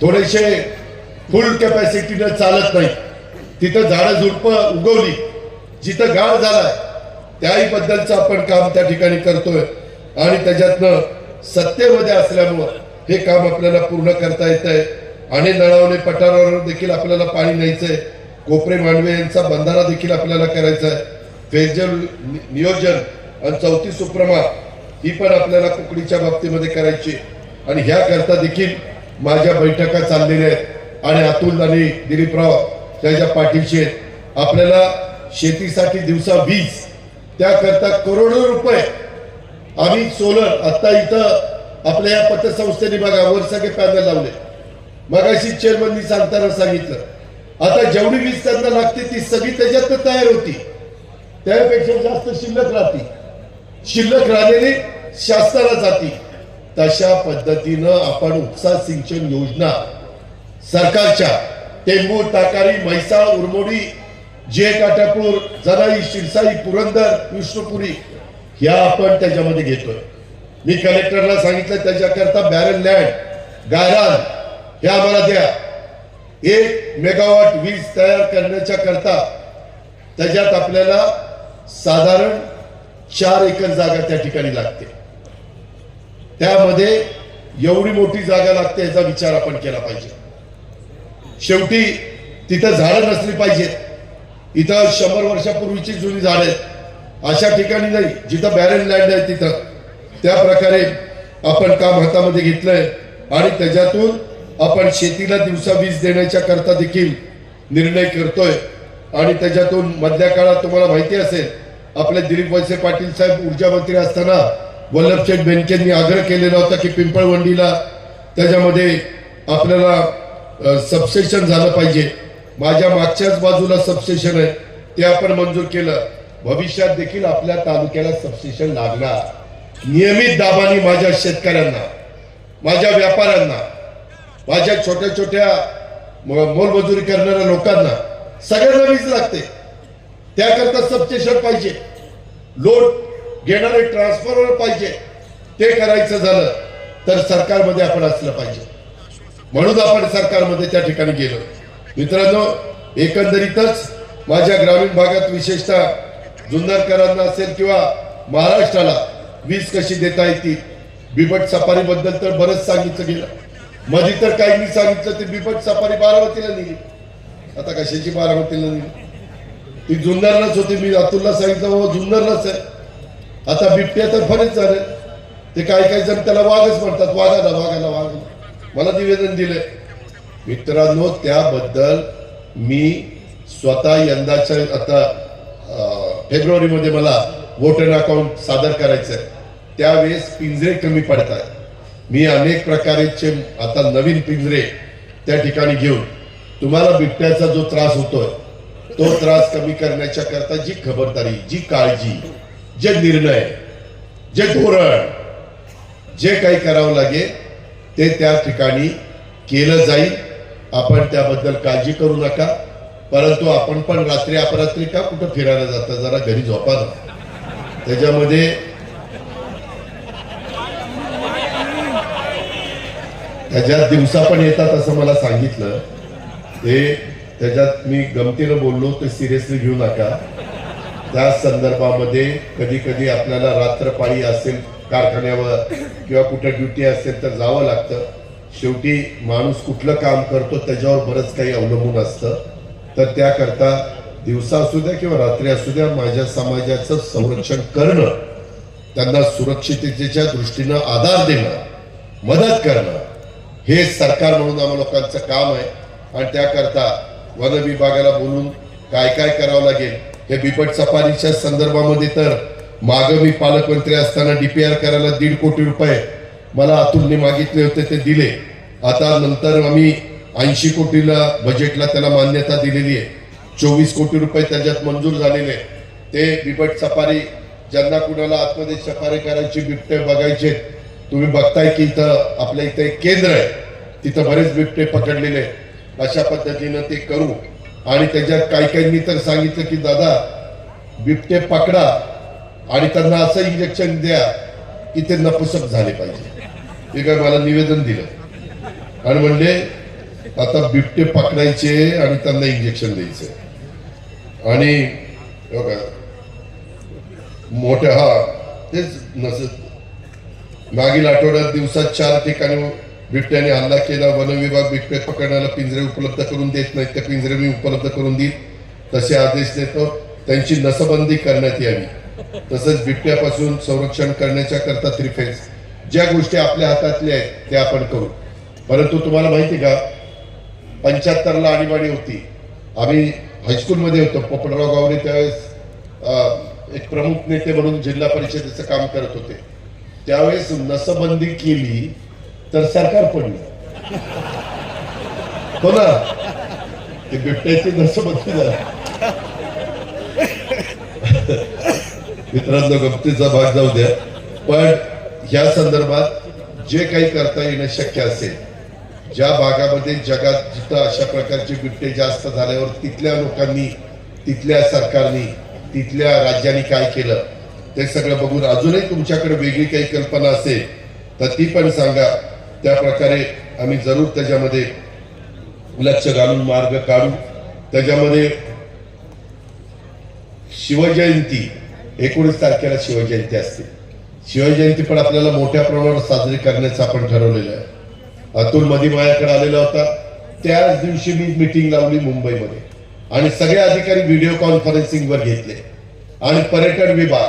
थोडेसे फुल कॅपॅसिटीनं चालत नाही तिथं झाडं झुडपं उगवली. जिथं गाळ झालाय त्याही बद्दलचं आपण काम त्या ठिकाणी करतोय. आणि त्याच्यातनं सत्तेमध्ये असल्यामुळं हे काम आपल्याला पूर्ण करता येत आहे. आणि नळावणे पठारावर देखील आपल्याला पाणी न्यायचंय. कोपरे मांडवे यांचा बंधारा देखील आपल्याला करायचा आहे. पेयजल नियोजन आणि चौथी सुप्रमा ही पण आपल्याला कुकडीच्या बाबतीमध्ये करायची आणि ह्या करता देखील माझ्या बैठका चाललेल्या आहेत. आणि अतुल आणि दिलीपराव त्याच्या पाठीशी आहेत. आपल्याला शेतीसाठी दिवसा वीज त्याकरता करोडो रुपये आम्ही सोलर. आता इथं आपल्या या पतसंस्थेने बघा वर सगळे पॅनल लावले. मगाशी चेअरमननी सांगताना सांगितलं. आता जेवढी वीज त्यांना लागते ती सगळी त्याच्यात तयार होती. त्यापेक्षा जास्त शिल्लक राहते. शिल्लक राहिलेली शासनाला जाती. तशा पद्धतीनं आपण उपसा सिंचन योजना सरकारच्या टेंबू ताकारी म्हैसाळ उरमोडी जे काटापूर जनाई शिरसाई पुरंदर विष्णुपुरी ह्या आपण त्याच्यामध्ये घेतोय. मी कलेक्टरला सांगितलं त्याच्याकरता बॅरल लँड गायरान हे आम्हाला द्या. एक मेगावॉट वीज तयार करण्याच्या करता त्याच्यात आपल्याला साधारण चार एकर जागा त्या ठिकाणी लागते. त्यामध्ये एवढी मोठी जागा लागते याचा विचार आपण केला पाहिजे. शेवटी तिथं झाडं नसली पाहिजेत. इथं शंभर वर्षापूर्वीची जुनी झाडं आहेत. अशा ठिकाणी नाही जिथं बॅरन लँड आहे तिथं. त्या प्रकारे आपण काम हातामध्ये घेतलंय आणि त्याच्यातून आपण शेतीला दिवसा वीज देण्याच्या करता देखील निर्णय करतोय. आणि त्याच्यातून मधल्या काळात तुम्हाला माहिती असेल आपले दिलीप वळसे पाटील साहेब ऊर्जा मंत्री असताना वल्लभशेठ बेनकेंनी आग्रह केलेला होता की पिंपळवंडीला त्याच्यामध्ये आपल्याला सबस्टेशन झालं पाहिजे. माझ्या मागच्याच बाजूला सबस्टेशन आहे. ते आपण मंजूर केलं. भविष्यात देखील आपल्या तालुक्याला सबस्टेशन लागणार. नियमित दाबाने माझ्या शेतकऱ्यांना माझ्या व्यापाऱ्यांना माझ्या छोट्या छोट्या मोलमजुरी करणाऱ्या लोकांना सगळ्यांना वीज लागते. त्याकरता सबस्टेशन पाहिजे. लोड घेणारे ट्रान्सफॉर्मर पाहिजे. ते करायचं झालं तर सरकारमध्ये आपण असलं पाहिजे. म्हणून आपण सरकारमध्ये त्या ठिकाणी गेलो. मित्रांनो एकंदरीतच माझ्या ग्रामीण भागात विशेषतः जुन्नरकरांना असेल किंवा महाराष्ट्राला वीज कशी देता येतील बिबट सफारी बद्दल तर बरंच सांगितलं गेलं. मधी तर काहींनी सांगितलं ते बिबट सफारी बारामतीला नेली. आता कशाची बारामतीला नेली? ती जुन्नरलाच होती मी अतुलला सांगितलं बाबा जुन्नरलाच आहे. आता बिबट्या तर फरच झाले. ते काही काही जण त्याला वाघच म्हणतात. वाघाला वाघाला वाघ मला निवेदन दिले मित्रांनो त्याबद्दल मी स्वतः यंदाच्या आता फेब्रुवारीमध्ये मला वोटर अकाउंट सादर करायचं आहे त्यावेळेस पिंजरे कमी पडतात मी अनेक प्रकारचे आता नवीन पिंजरे त्या ठिकाणी घेऊन तुम्हाला बिबट्याचा जो त्रास होतोय तो त्रास कमी करण्याच्या करता जी खबरदारी जी काळजी जे निर्णय जे धोरण जे काही करावं लागेल ते त्या ठिकाणी केलं जाईल. आपण त्याबद्दल काळजी करू नका. परंतु आपण पण रात्री अपरात्री का कुठं फिरायला जाता? जरा घरी झोपा ना. त्याच्यामध्ये त्याच्यात दिवसा पण येतात असं मला सांगितलं. ते त्याच्यात मी गमतीनं बोललो ते सिरियसली घेऊ नका. त्या संदर्भामध्ये कधी कधी आपल्याला रात्रपाळी असेल कारखान्यावर किंवा कुठं ड्युटी असेल तर जावं लागतं. शेवटी माणूस कुठलं काम करतो त्याच्यावर बरंच काही अवलंबून असतं. तर त्याकरता दिवसा असू द्या किंवा रात्री असू द्या माझ्या समाजाचं संरक्षण करणं त्यांना सुरक्षिततेच्या दृष्टीनं आधार देणं मदत करणं हे सरकार म्हणून आम्हा लोकांचं काम आहे. आणि त्याकरता वन विभागाला बोलून काय काय करावं लागेल या बिबट सफारीच्या संदर्भामध्ये तर माग मी पालकमंत्री असताना डीपीआर करायला दीड कोटी रुपये मला अतुलने मागितले होते ते दिले. आता नंतर आम्ही ऐंशी कोटीला बजेटला त्याला मान्यता दिलेली आहे. चोवीस कोटी रुपये त्याच्यात मंजूर झालेले ते बिबट सफारी ज्यांना कुणाला आतमध्ये सफारी करायची बिबटे बघायचे तुम्ही बघताय की इथं आपल्या इथं एक केंद्र आहे. तिथं बरेच बिबटे पकडलेले अशा पद्धतीनं ते करू. आणि त्याच्यात काही काहींनी तर सांगितलं की दादा बिबटे पकडा आणि त्यांना असं इंजेक्शन द्या की ते नपुसक झाले पाहिजे. ते काय मला निवेदन दिलं. आणि म्हणले आता बिबटे पकडायचे आणि त्यांना इंजेक्शन द्यायचे आणि मोठ्या हा तेच नसत मागील आठवड्यात दिवसात चार ठिकाणी बिबट्याने हल्ला केला वन विभाग बिबटे पकडण्याला पिंजरे उपलब्ध करून देत नाहीत. त्या पिंजरे मी उपलब्ध करून देईल तसे आदेश देतो. त्यांची नसबंदी करण्यात यावी. तसंच बिबट्यापासून संरक्षण करण्याच्या करता त्रिफेस ज्या गोष्टी आपल्या हातातल्या आहेत त्या आपण करू. परंतु तुम्हाला माहिती का? पंच्याहत्तरला आणीबाणी होती. आम्ही हायस्कूलमध्ये होतो. पोपटराव गावडे त्यावेळेस एक प्रमुख नेते म्हणून जिल्हा परिषदेचं काम करत होते. त्यावेळेस नसबंदी केली. तर सरकार पडलं. हो ना? ते बिबट्याची नसबंदी झाली मित्रांनो गमतीचा भाग जाऊ द्या. पण या संदर्भात जे काही करता येणं शक्य असेल ज्या भागामध्ये जगात जिथं अशा प्रकारचे बिबटे जास्त झाल्यावर तिथल्या लोकांनी तिथल्या सरकारनी तिथल्या राज्यांनी काय केलं ते सगळं बघून अजूनही तुमच्याकडे वेगळी काही कल्पना असेल तर ती पण सांगा. त्या प्रकारे आम्ही जरूर त्याच्यामध्ये लक्ष घालून मार्ग काढू त्याच्यामध्ये शिवजयंती एकोणीस तारखेला शिवजयंती असते. शिवजयंती पण आपल्याला मोठ्या प्रमाणावर साजरी करण्याचं आपण ठरवलेलं आहे. अतुल मधी माझ्याकडे आलेला होता. त्याच दिवशी मी मिटिंग लावली मुंबईमध्ये. आणि सगळे अधिकारी व्हिडिओ कॉन्फरन्सिंग वर घेतले. आणि पर्यटन विभाग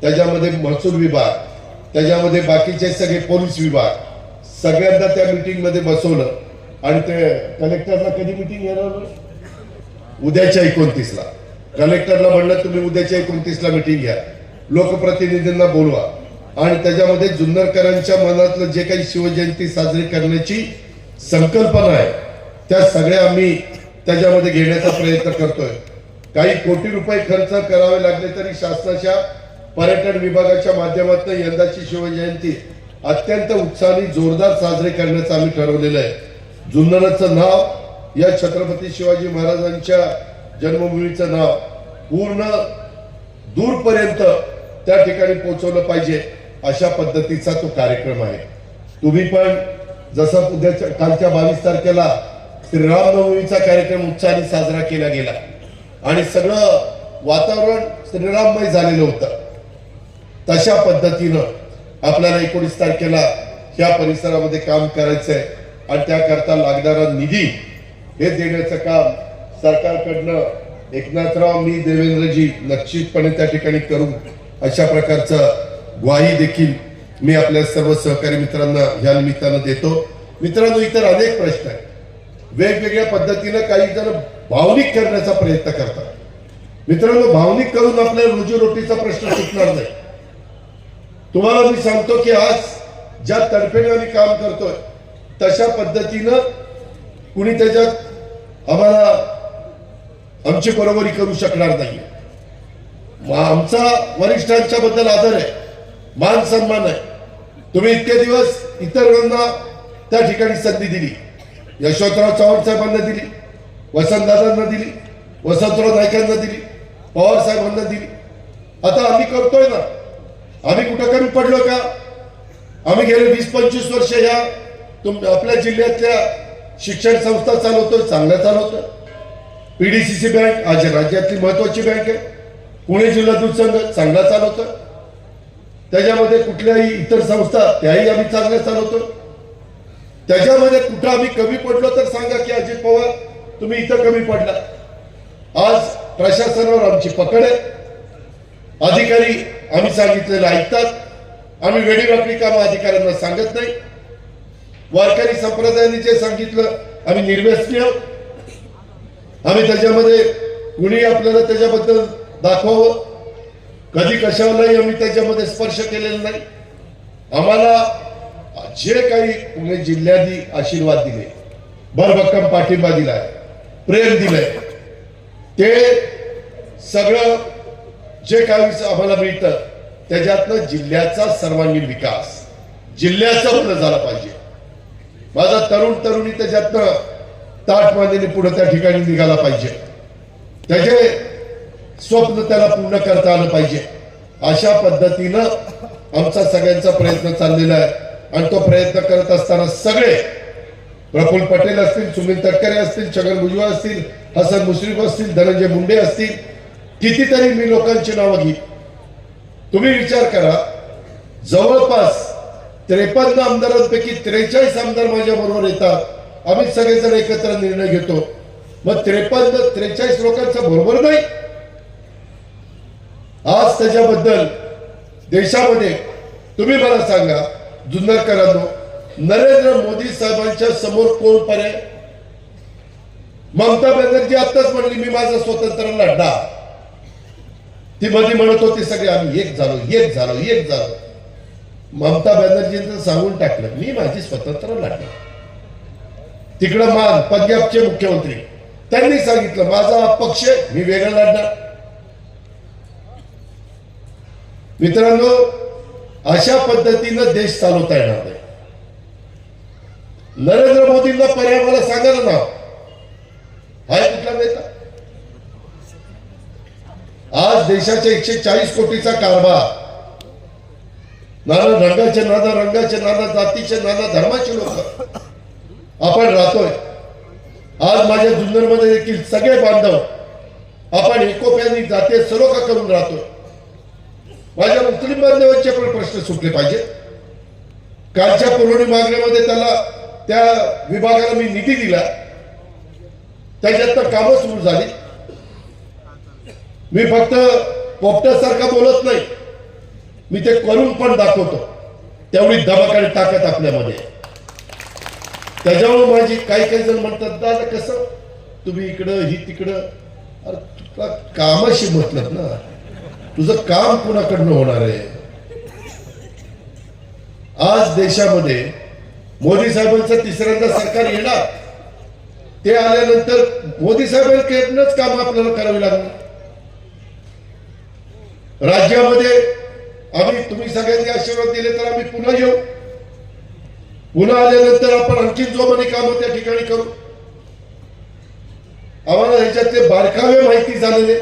त्याच्यामध्ये महसूल विभाग त्याच्यामध्ये बाकीचे सगळे पोलीस विभाग सगळ्यांना त्या मीटिंगमध्ये बसवलं. आणि ते कलेक्टरला कधी मिटिंग घेणार उद्याच्या एकोणतीसला. कलेक्टरला म्हणलं तुम्ही उद्याच्या एकोणतीसला मिटिंग घ्या. लोकप्रतिनिधींना बोलवा. आणि त्याच्यामध्ये जुन्नरकरांच्या मनातलं जे काही शिवजयंती साजरी करण्याची संकल्पना आहे त्या सगळ्या आम्ही त्याच्यामध्ये घेण्याचा प्रयत्न करतोय. काही कोटी रुपये खर्च करावे लागले तरी शासनाच्या पर्यटन विभागाच्या माध्यमातून यंदाची शिवजयंती अत्यंत उत्साहाने जोरदार साजरे करण्याचं आम्ही ठरवलेलं आहे. जुन्नराचं नाव या छत्रपती शिवाजी महाराजांच्या जन्मभूमीचं नाव पूर्ण दूरपर्यंत त्या ठिकाणी पोहोचवलं पाहिजे अशा पद्धतीचा तो कार्यक्रम आहे. तुम्ही पण जसं उद्याच्या कालच्या बावीस तारखेला श्रीरामनवमीचा कार्यक्रम उत्साहाने साजरा केला गेला. आणि सगळं वातावरण श्रीराममय झालेलं होतं. तशा पद्धतीनं आपल्याला एकोणीस तारखेला ह्या परिसरामध्ये काम करायचंय. आणि त्याकरता लागणारा निधी हे देण्याचं काम सरकारकडनं एकनाथराव मी देवेंद्रजी निश्चितपणे त्या ठिकाणी करू. अशा प्रकारचं ग्वाही देखील मी आपल्या सर्व सहकारी मित्रांना ह्या निमित्तानं देतो. मित्रांनो इतर अनेक प्रश्न आहेत. वेगवेगळ्या पद्धतीनं काही जण भावनिक करण्याचा प्रयत्न करतात. मित्रांनो भावनिक करून आपल्या रोजीरोटीचा प्रश्न सुटणार नाही. तुम्हाला मी सांगतो की आज ज्या तडफेने आम्ही काम करतोय तशा पद्धतीनं कुणी त्याच्यात आम्हाला आमची बरोबरी करू शकणार नाही. आमचा वरिष्ठांच्या बद्दल आदर आहे मान सन्मान आहे. तुम्ही इतके दिवस इतरांना त्या ठिकाणी संधी दिली. यशवंतराव चव्हाण साहेबांना दिली वसंतदादांना दिली वसंतराव नायकांना दिली पवार साहेबांना दिली. आता आम्ही करतोय ना आम्ही कुठं कमी पडलो का? आम्ही गेले वीस पंचवीस वर्ष या तुम आपल्या जिल्ह्यातल्या शिक्षण संस्था चालवतो चांगल्या चालवतो पीडीसीसी बँक आज राज्यातली महत्वाची बँक आहे. पुणे जिल्हा दूध संघ चांगला चालवतो त्याच्यामध्ये कुठल्याही इतर संस्था त्याही आम्ही चांगल्या चालवतो त्याच्यामध्ये कुठं आम्ही कमी पडलो तर सांगा की अजित पवार तुम्ही इथं कमी पडला. आज प्रशासनावर आमची पकड आहे. अधिकारी आम्ही सांगितलेलं ऐकतात. आम्ही वेडीवाकडी कामं अधिकाऱ्यांना सांगत नाही. वारकरी संप्रदायाने जे सांगितलं आम्ही निर्व्यसनी आहोत. आम्ही त्याच्यामध्ये कुणी आपल्याला त्याच्याबद्दल दाखवावं? कधी कशावरही आम्ही त्याच्यामध्ये स्पर्श केलेला नाही. आम्हाला जे काही पुणे जिल्ह्याने आशीर्वाद दिले भरभक्कम पाठिंबा दिलाय प्रेम दिलंय ते सगळं जे काही आम्हाला मिळतं त्याच्यातनं जिल्ह्याचा सर्वांगीण विकास. जिल्ह्याचा पूर्ण झाला पाहिजे. माझा तरुण तरुणी त्याच्यातनं ताट मांडीने पुढे त्या ठिकाणी निघाला पाहिजे. त्याचे स्वप्न त्याला पूर्ण करता आलं पाहिजे. अशा पद्धतीनं आमचा सगळ्यांचा प्रयत्न चाललेला आहे. आणि तो प्रयत्न करत असताना सगळे प्रफुल्ल पटेल असतील सुनील तटकरे असतील छगन भुजबळ असतील हसन मुश्रीफ असतील धनंजय मुंडे असतील कितीतरी मी लोकांची नावं घेईन. तुम्ही विचार करा. जवळपास त्रेपन्न आमदारांपैकी त्रेचाळीस आमदार माझ्या बरोबर येतात. आम्ही सगळेजण एकत्र निर्णय घेतो. मग त्रेपन्न त्रेचाळीस लोकांचा बरोबर नाही? आज त्याच्याबद्दल देशामध्ये तुम्ही मला सांगा जुन्नरकरांनो नरेंद्र मोदी साहेबांच्या समोर कोण पर्याय ममता बॅनर्जी आताच म्हणली मी माझा स्वतंत्र लढा ती मध्ये म्हणत होती सगळे आम्ही एक झालो एक झालो एक झालो. ममता बॅनर्जींचं सांगून टाकलं मी माझी स्वतंत्र लढा तिकडं मान पंजाबचे मुख्यमंत्री त्यांनी सांगितलं माझा पक्ष मी वेगळा लढणार. मित्रांनो अशा पद्धतीनं देश चालवता येणार नाही. नरेंद्र मोदींना पर्याय मला सांगायला ना हाय कुठला नेता? आज देशाच्या एकशे चाळीस कोटीचा कारभार. नाना रंगाचे नाना रंगाचे नाना जातीचे नाना धर्माचे लोक. आपण राहतोय. आज माझ्या जुन्नरमध्ये देखील सगळे बांधव आपण एकोप्यानी जाते सलोखा करून राहतोय. माझ्या मुस्लिम बांधवांचे पण प्रश्न सुटले पाहिजे. कालच्या पुरवणी मागण्यामध्ये त्याला त्या विभागाला मी निधी दिला. त्याच्यात तर कामं सुरू झाली. मी फक्त पोपट्यासारखा बोलत नाही. मी ते करून पण दाखवतो. तेवढी धमक आणि ताकद आपल्यामध्ये त्याच्यामुळे माझी काही काही जण म्हणतात दादा कसं? तुम्ही इकडं ही तिकडं. अरे तुला कामाशी मतलब ना तुझं काम कुणाकडनं होणार आहे? आज देशामध्ये मोदी साहेबांचं तिसऱ्यांदा सरकार येणार. ते आल्यानंतर मोदी साहेबांकडनंच काम आपल्याला करावी लागणार. राज्यामध्ये आम्ही तुम्ही सगळ्यांनी आशीर्वाद दिले तर आम्ही पुन्हा येऊ. पुन्हा आल्यानंतर आपण आणखी जोमाने काम त्या ठिकाणी करू. आम्हाला ह्याच्यातले बारकावे माहिती झालेले.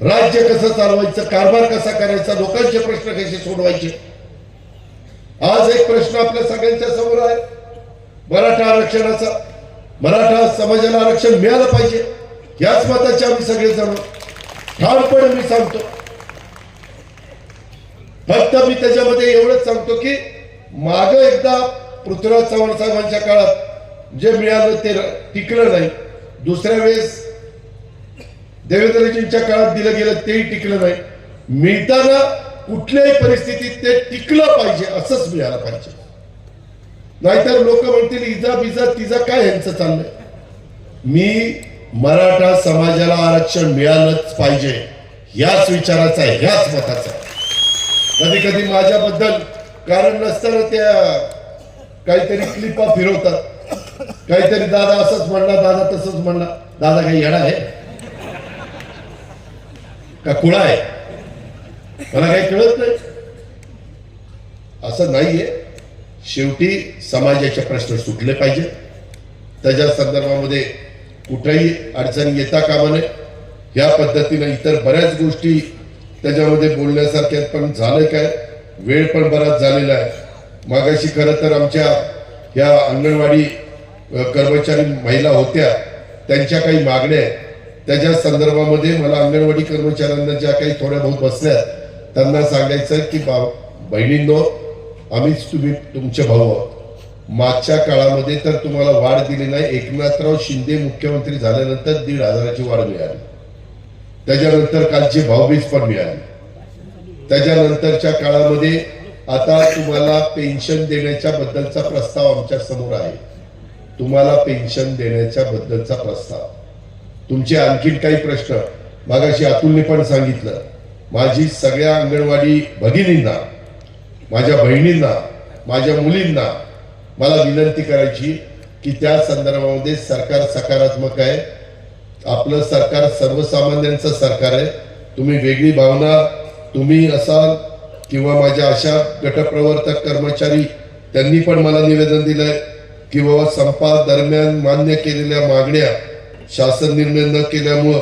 राज्य कसं चालवायचं कारभार कसा करायचा लोकांचे प्रश्न कसे सोडवायचे? आज एक प्रश्न आपल्या सगळ्यांच्या समोर आहे. मराठा आरक्षणाचा. मराठा समाजाला आरक्षण मिळालं पाहिजे. याच मताचे आम्ही सगळे जण ठामपणे मी सांगतो. फक्त मी त्याच्यामध्ये एवढंच सांगतो की माग एकदा पृथ्वीराज चव्हाण साहेबांच्या काळात जे मिळालं ते टिकलं नाही. दुसऱ्या वेळेस देवेंद्रजींच्या काळात दिलं गेलं तेही टिकलं नाही. मिळताना कुठल्याही परिस्थितीत ते टिकलं पाहिजे असंच मिळालं पाहिजे. नाहीतर लोक म्हणतील इजा बिजा तिजा काय यांचं चाललंय? मी मराठा समाजाला आरक्षण मिळालंच पाहिजे. याच विचाराचा याच मताचा कधी कधी माझ्याबद्दल कारण नसताना त्या काहीतरी क्लिपा फिरवतात. काहीतरी दादा असंच म्हणला दादा तसंच म्हणला. दादा काही येणार आहे? का कुळा आहे? मला काही कळत नाही. असं नाहीये. शेवटी समाजाचे प्रश्न सुटले पाहिजे त्याच्या संदर्भामध्ये कुठेही अडचणी येता कामा नये. या पद्धतीने इतर बऱ्याच गोष्टी त्याच्यामध्ये बोलण्यासारख्या पण झालं काय? वेळ पण बराच झालेला आहे. मागाशी खरं तर आमच्या ह्या अंगणवाडी कर्मचारी महिला होत्या त्यांच्या काही मागण्या त्याच्या संदर्भामध्ये मला अंगणवाडी कर्मचाऱ्यांना ज्या काही थोड्या बहुत बसल्या त्यांना सांगायचं की बा बहिणींनो आम्हीच तुम्ही तुमचे भाऊ आहोत. मागच्या काळामध्ये तर तुम्हाला वाढ दिली नाही. एकनाथराव शिंदे मुख्यमंत्री झाल्यानंतर दीड हजाराची वाढ मिळाली. त्याच्यानंतर कालची भावबीज पण मिळाली. त्याच्यानंतरच्या काळामध्ये आता तुम्हाला पेन्शन देण्याच्या बद्दलचा प्रस्ताव आमच्यासमोर आहे. तुम्हाला पेन्शन देण्याच्या बद्दलचा प्रस्ताव. तुमचे आणखीन काही प्रश्न. मागाशी अतुलने पण सांगितलं. माझी सगळ्या अंगणवाडी भगिनींना माझ्या बहिणींना माझ्या मुलींना मला विनंती करायची की त्या संदर्भामध्ये सरकार सकारात्मक आहे. आपलं सरकार सर्वसामान्यांचं सरकार आहे. तुम्ही वेगळी भावना तुम्ही असाल किंवा माझ्या अशा गटप्रवर्तक कर्मचारी त्यांनी पण मला निवेदन दिलंय की बाबा संपा दरम्यान मान्य केलेल्या मागण्या शासन निर्णय न केल्यामुळं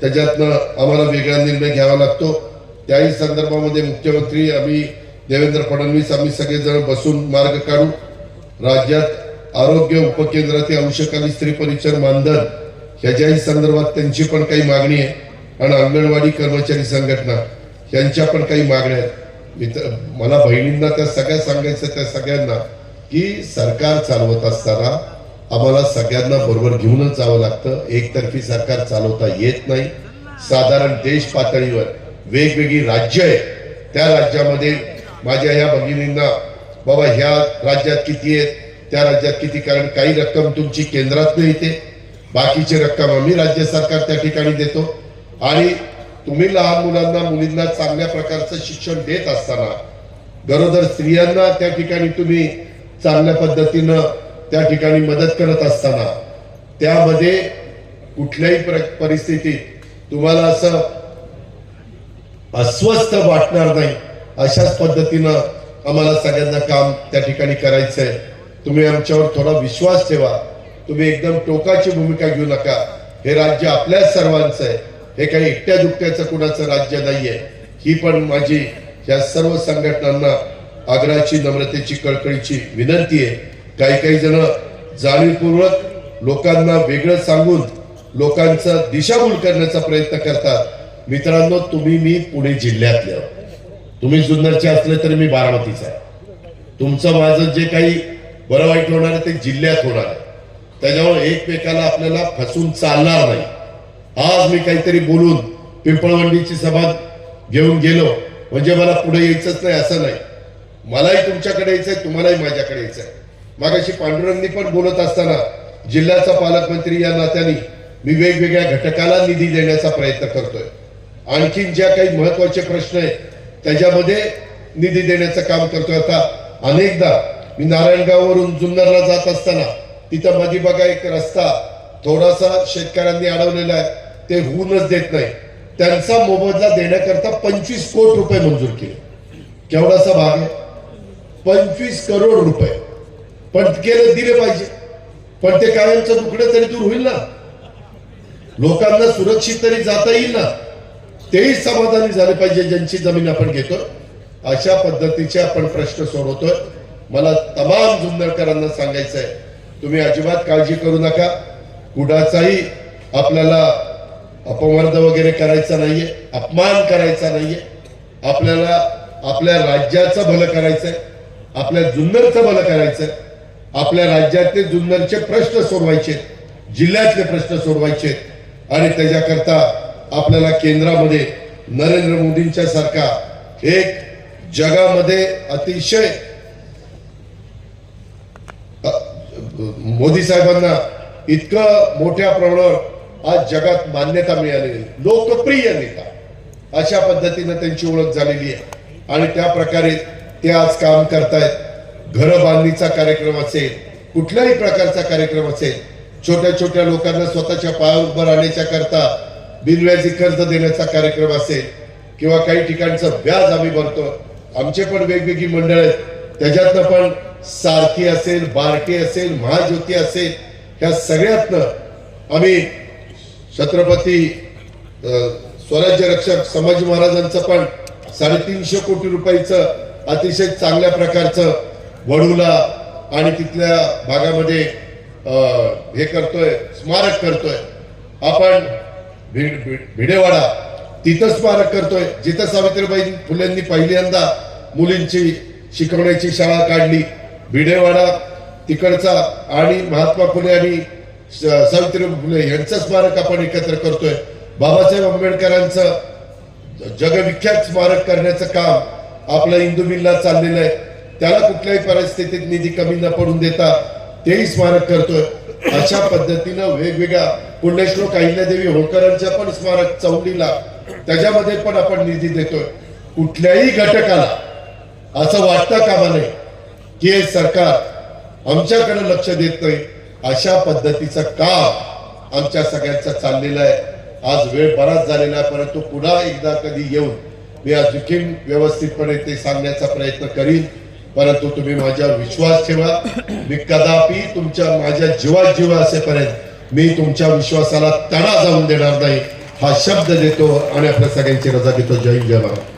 त्याच्यातनं आम्हाला वेगळा निर्णय घ्यावा लागतो. त्याही संदर्भामध्ये मुख्यमंत्री आम्ही देवेंद्र फडणवीस आम्ही सगळेजण बसून मार्ग काढू. राज्यात आरोग्य उपकेंद्रातील आणि स्त्री परिचर मानधन ह्याच्याही संदर्भात त्यांची पण काही मागणी आहे. आणि अंगणवाडी कर्मचारी संघटना यांच्या पण काही मागण्या आहेत. मित्र मला बहिणींना त्या सगळ्या सांगायचं त्या सगळ्यांना की सरकार चालवत असताना आम्हाला सगळ्यांना बरोबर घेऊनच जावं लागतं. एकतर्फी सरकार चालवता येत नाही. साधारण देश पातळीवर वेगवेगळी राज्य आहे त्या राज्यामध्ये माझ्या या भगिनींना बाबा ह्या राज्यात किती आहेत? त्या राज्यात किती? कारण काही रक्कम तुमची केंद्रात येते बाकीची रक्कम आम्ही राज्य सरकार त्या ठिकाणी देतो. आणि तुम्ही लहान मुलांना मुलींना चांगल्या प्रकारचं शिक्षण देत असताना गरोदर स्त्रियांना त्या ठिकाणी तुम्ही चांगल्या पद्धतीनं त्या ठिकाणी मदत करत असताना त्यामध्ये कुठल्याही परिस्थितीत तुम्हाला असं अस्वस्थ वाटणार नाही अशाच पद्धतीनं आम्हाला सगळ्यांना काम त्या ठिकाणी करायचंय. तुम्ही आमच्यावर थोडा विश्वास ठेवा. तुम्ही एकदम टोकाची भूमिका घेऊ नका. हे राज्य आपल्या सर्वांचं आहे. हे काही एकट्या दुकट्याचं कुणाचं राज्य नाहीये. ही पण माझी या सर्व संघटनांना आग्रहाची नम्रतेची कळकळीची विनंती आहे. काही काही जण जाणीवपूर्वक लोकांना वेगळं सांगून लोकांचा दिशाभूल करण्याचा प्रयत्न करतात. मित्रांनो तुम्ही मी पुणे जिल्ह्यातल्या तुम्ही जुन्नरचे असले तरी मी बारामतीचा आहे. तुमचं माझं जे काही बरं वाईट होणार आहे ते जिल्ह्यात होणार आहे. त्याच्यामुळे एकमेकाला आपल्याला फसून चालणार नाही. आज मी काहीतरी बोलून पिंपळवंडीची सभा घेऊन गेलो म्हणजे मला पुढे यायचंच नाही असं नाही. मलाही तुमच्याकडे यायचंय तुम्हालाही माझ्याकडे यायचंय. मागाशी पांडुरंगनी पण बोलत असताना जिल्ह्याचा पालकमंत्री या नात्याने मी वेगवेगळ्या घटकाला निधी देण्याचा प्रयत्न करतोय. आणखीन ज्या काही महत्त्वाचे प्रश्न आहेत त्याच्यामध्ये निधी देण्याचं काम करतोय आता. अनेकदा मी नारायणगाववरून जुन्नरला जात असताना तिथं माझी बघा एक रस्ता थोडासा शेतकऱ्यांनी अडवलेला आहे. ते होऊनच देत नाही. त्यांचा मोबदला देण्याकरता पंचवीस कोटी रुपये मंजूर केले. केवढासा भाग आहे? पंचवीस करोड रुपये. पण केलं दिले पाहिजे. पण ते कायमचं दुखणं तरी दूर होईल ना. लोकांना सुरक्षित तरी जाता येईल ना. तेही समाधानी झाले पाहिजे ज्यांची जमीन आपण घेतो अशा पद्धतीचे आपण प्रश्न सोडवतोय. मला तमाम जुन्नरकरांना सांगायचं आहे तुम्ही अजिबात काळजी करू नका. कुणाचाही आपल्याला अपमर्द वगैरे करायचा नाहीये अपमान करायचा नाहीये. आपल्याला आपल्या राज्याचं भलं करायचंय आपल्या जुन्नरचं भलं करायचंय. आपल्या राज्यातले जुन्नरचे प्रश्न सोडवायचे जिल्ह्यातले प्रश्न सोडवायचे आणि त्याच्याकरता आपल्याला केंद्रामध्ये नरेंद्र मोदींच्या सारखा एक जगामध्ये अतिशय मोदी साहेबांना इतकं मोठ्या प्रमाणावर आज जगात मान्यता मिळालेली लोकप्रिय नेता. अशा पद्धतीनं त्यांची ओळख झालेली आहे. आणि त्या प्रकारे ते आज काम करतायत. घर बांधणीचा कार्यक्रम असेल कुठल्याही प्रकारचा कार्यक्रम असेल छोट्या छोट्या लोकांना स्वतःच्या पायावर उभं राहण्याच्या करता बिनव्याजी कर्ज देण्याचा कार्यक्रम असेल किंवा काही ठिकाणचं व्याज आम्ही भरतो आमचे पण वेगवेगळी मंडळ आहेत. त्याच्यातनं पण सारथी असेल बारटी असेल महाज्योती असेल ह्या सगळ्यातनं आम्ही छत्रपती स्वराज्य रक्षक संभाजी महाराजांचं पण साडेतीनशे कोटी रुपयाचं अतिशय चांगल्या प्रकारचं वडूला आणि तिथल्या भागामध्ये हे करतोय स्मारक करतोय. आपण भिड भिडेवाडा. तिथं स्मारक करतोय. जिथं सावित्रीबाई फुलेंनी पहिल्यांदा मुलींची शिकवण्याची शाळा काढली भिडेवाडा तिकडचा आणि महात्मा फुले आणि सावित्रीबाई फुले यांचं स्मारक आपण एकत्र करतोय. बाबासाहेब आंबेडकरांचं जगविख्यात स्मारक करण्याचं काम आपलं इंदू मिलला चाललेलं आहे. त्याला कुठल्याही परिस्थितीत निधी कमी न पडून देता तेही स्मारक करतोय. अशा पद्धतीनं वेगवेगळ्या पुण्यश्लोक अहिल्यादेवी होळकरांच्या पण स्मारक चौंडीला त्याच्यामध्ये पण आपण निधी देतोय. कुठल्याही घटकाला असं वाटतं कामा नये की हे सरकार आमच्याकडे लक्ष देत नाही? अशा पद्धतीचं काम आमच्या सगळ्यांचं चाललेलं आहे. आज वेळ बराच झालेला आहे परंतु पुन्हा एकदा कधी येऊन मी अजून व्यवस्थितपणे ते सांगण्याचा प्रयत्न करीन. परंतु तुम्ही माझ्यावर विश्वास ठेवा. मी कदापि तुमच्या माझ्या जीवात जीवा असेपर्यंत मी तुमच्या विश्वासाला तडा जाऊन देणार नाही. हा शब्द देतो आणि आपल्या सगळ्यांची रजा घेतो. जय जय महाराज